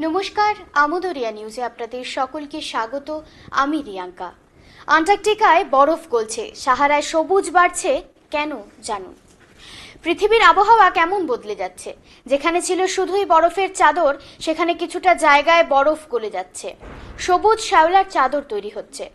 নমস্কার, আমোদরিয়া নিউজে আপনাদের সকলকে স্বাগত। আমি রিয়াঙ্কা। আন্টার্কটিকায় বরফ গলছে, সাহারায় সবুজ বাড়ছে, কেন জানুন? পৃথিবীর আবহাওয়া কেমন বদলে যাচ্ছে? যেখানে ছিল শুধুই বরফের চাদর, সেখানে কিছুটা জায়গায় বরফ গলে যাচ্ছে। সবুজ শ্যাওলার চাদর তৈরি হচ্ছে।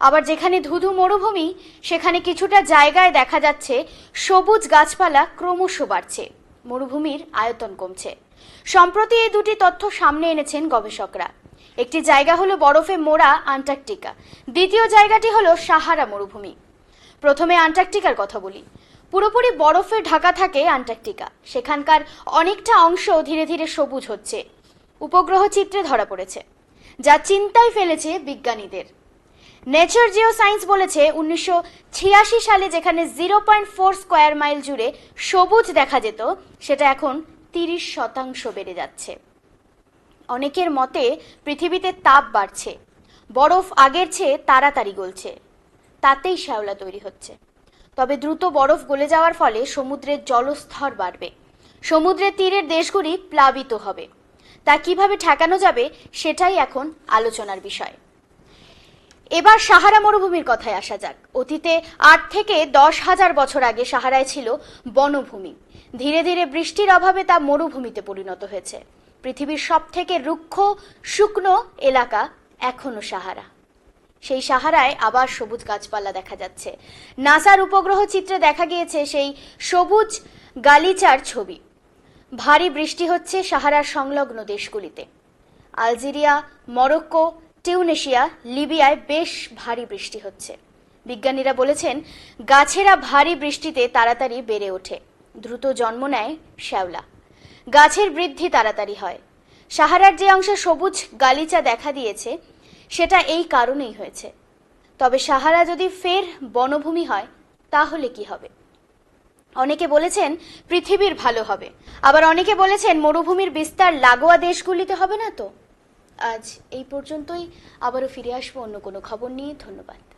আবার যেখানে ধুধু মরুভূমি, সেখানে কিছুটা জায়গায় দেখা যাচ্ছে সবুজ গাছপালা ক্রমশ বাড়ছে। মরুভূমির আয়তন কমছে। সম্প্রতি এই দুটি তথ্য সামনে এনেছেন গবেষকরা। একটি জায়গা হলো বরফে মোড়া আন্টার্কটিকা। দ্বিতীয় জায়গাটি হলো সাহারা মরুভূমি। প্রথমে আন্টার্কটিকার কথা বলি। পুরোপুরি বরফে ঢাকা থাকে আন্টার্কটিকা। সেখানকার অনেকটা অংশ ধীরে ধীরে সবুজ হচ্ছে। উপগ্রহ চিত্রে ধরা পড়েছে। যা চিন্তায় ফেলেছে বিজ্ঞানীদের। নেচার জিও সায়েন্স বলেছে উনিশশো ছিয়াশি সালে যেখানে zero point four square mile জুড়ে সবুজ দেখা যেত, সেটা এখন তিরিশ শতাংশ বেড়ে যাচ্ছে। অনেকের মতে পৃথিবীতে তাপ বাড়ছে, বরফ আগের চেয়ে তাড়াতাড়ি গলছে, তাতেই শ্যাওলা তৈরি হচ্ছে। তবে দ্রুত বরফ গলে যাওয়ার ফলে সমুদ্রের জলস্তর বাড়বে, সমুদ্রের তীরের দেশগুলি প্লাবিত হবে। তা কীভাবে ঠেকানো যাবে, সেটাই এখন আলোচনার বিষয়। এবার সাহারা মরুভূমির কথায় আসা যাক। অতীতে আট থেকে দশ হাজার বছর আগে সাহারায় ছিল বনভূমি। ধীরে ধীরে বৃষ্টির অভাবে তা মরুভূমিতে পরিণত হয়েছে। পৃথিবীর সব থেকে রুক্ষ, শুকনো এলাকা এখনও সাহারা। সেই সাহারায় আবার সবুজ গাছপালা দেখা যাচ্ছে। নাসার উপগ্রহ চিত্রে দেখা গিয়েছে সেই সবুজ গালিচার ছবি। ভারী বৃষ্টি হচ্ছে সাহারার সংলগ্ন দেশগুলিতে। আলজেরিয়া, মরক্কো টিউনেশিয়া লিবিয়ায় বেশ ভারী বৃষ্টি হচ্ছে। বিজ্ঞানীরা বলেছেন, গাছেরা ভারী বৃষ্টিতে তাড়াতাড়ি বেড়ে ওঠে। দ্রুত জন্ম নেয় শ্যাওলা। গাছের বৃদ্ধি তাড়াতাড়ি হয়। সাহারার যে অংশে সবুজ গালিচা দেখা দিয়েছে, সেটা এই কারণেই হয়েছে। তবে সাহারা যদি ফের বনভূমি হয়, তাহলে কি হবে? অনেকে বলেছেন, পৃথিবীর ভালো হবে। আবার অনেকে বলেছেন, মরুভূমির বিস্তার লাগোয়া দেশগুলিতে হবে না তো? আজ এই পর্যন্তই। আবারও ফিরে আসব অন্য কোনো খবর নিয়ে। ধন্যবাদ।